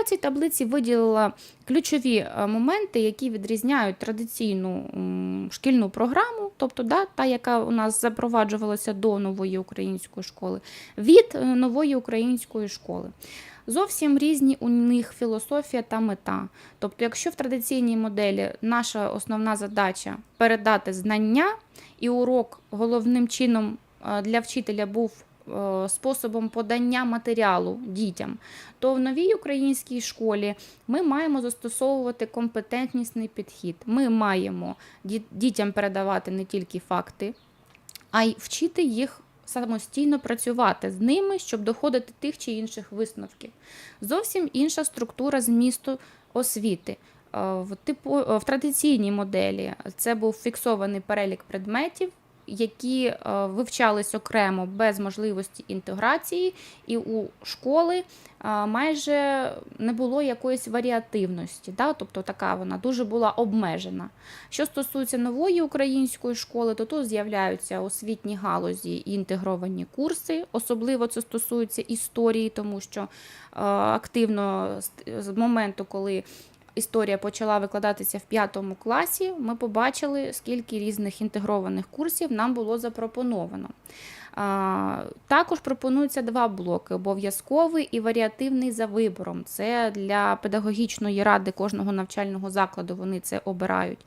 В цій таблиці виділила ключові е, моменти, які відрізняють традиційну шкільну програму, тобто да, та, яка у нас запроваджувалася до нової української школи, від е, нової української школи. Зовсім різні у них філософія та мета. Тобто, якщо в традиційній моделі наша основна задача передати знання, і урок головним чином е, для вчителя був способом подання матеріалу дітям, то в новій українській школі ми маємо застосовувати компетентнісний підхід. Ми маємо дітям передавати не тільки факти, а й вчити їх самостійно працювати з ними, щоб доходити тих чи інших висновків. Зовсім інша структура змісту освіти. Е, В, типу, е, в традиційній моделі це був фіксований перелік предметів, які е, вивчались окремо без можливості інтеграції, і у школи е, майже не було якоїсь варіативності, да? тобто така вона дуже була обмежена. Що стосується нової української школи, то тут з'являються освітні галузі і інтегровані курси. Особливо це стосується історії, тому що е, активно з- з моменту, коли історія почала викладатися в п'ятому класі, ми побачили, скільки різних інтегрованих курсів нам було запропоновано. Також пропонуються два блоки: обов'язковий і варіативний за вибором. Це для педагогічної ради кожного навчального закладу вони це обирають.